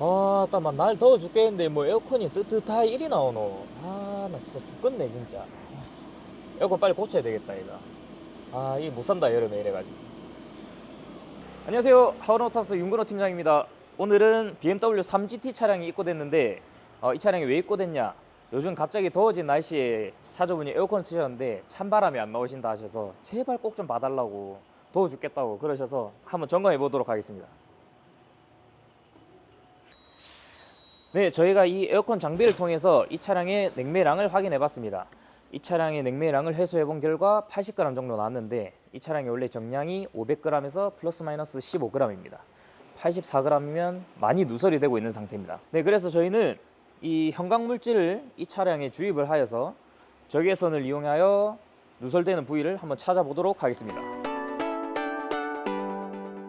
아, 따만 날 더워 죽겠는데 뭐 에어컨이 뜨뜻하게 일이 나오노. 아, 나 진짜 죽겠네 진짜. 에어컨 빨리 고쳐야 되겠다 이거. 아, 이 못 산다 여름에 이래가지고. 안녕하세요, 하우노타스 윤근호 팀장입니다. 오늘은 BMW 3GT 차량이 입고됐는데 어, 이 차량이 왜 입고됐냐? 요즘 갑자기 더워진 날씨에 차주분이 에어컨을 트셨는데 찬바람이 안 나오신다 하셔서 제발 꼭 좀 봐달라고 더워 죽겠다고 그러셔서 한번 점검해 보도록 하겠습니다. 네, 저희가 이 에어컨 장비를 통해서 이 차량의 냉매량을 확인해 봤습니다. 이 차량의 냉매량을 해소해 본 결과 80g 정도 나왔는데 이 차량이 원래 정량이 500g에서 플러스 마이너스 15g입니다. 84g이면 많이 누설이 되고 있는 상태입니다. 네, 그래서 저희는 이 형광 물질을 이 차량에 주입을 하여서 적외선을 이용하여 누설되는 부위를 한번 찾아보도록 하겠습니다.